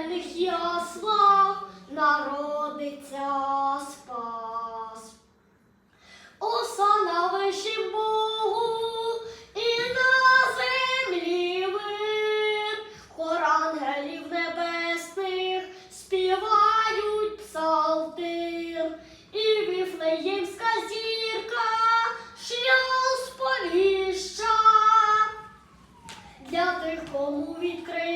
пекельних яслах народиться спас. Оса на вищим Богу і на землі мир, хор ангелів небесних співають псалтир, і віфлеємська зірка шлях сповіща для тих, кому відкрив.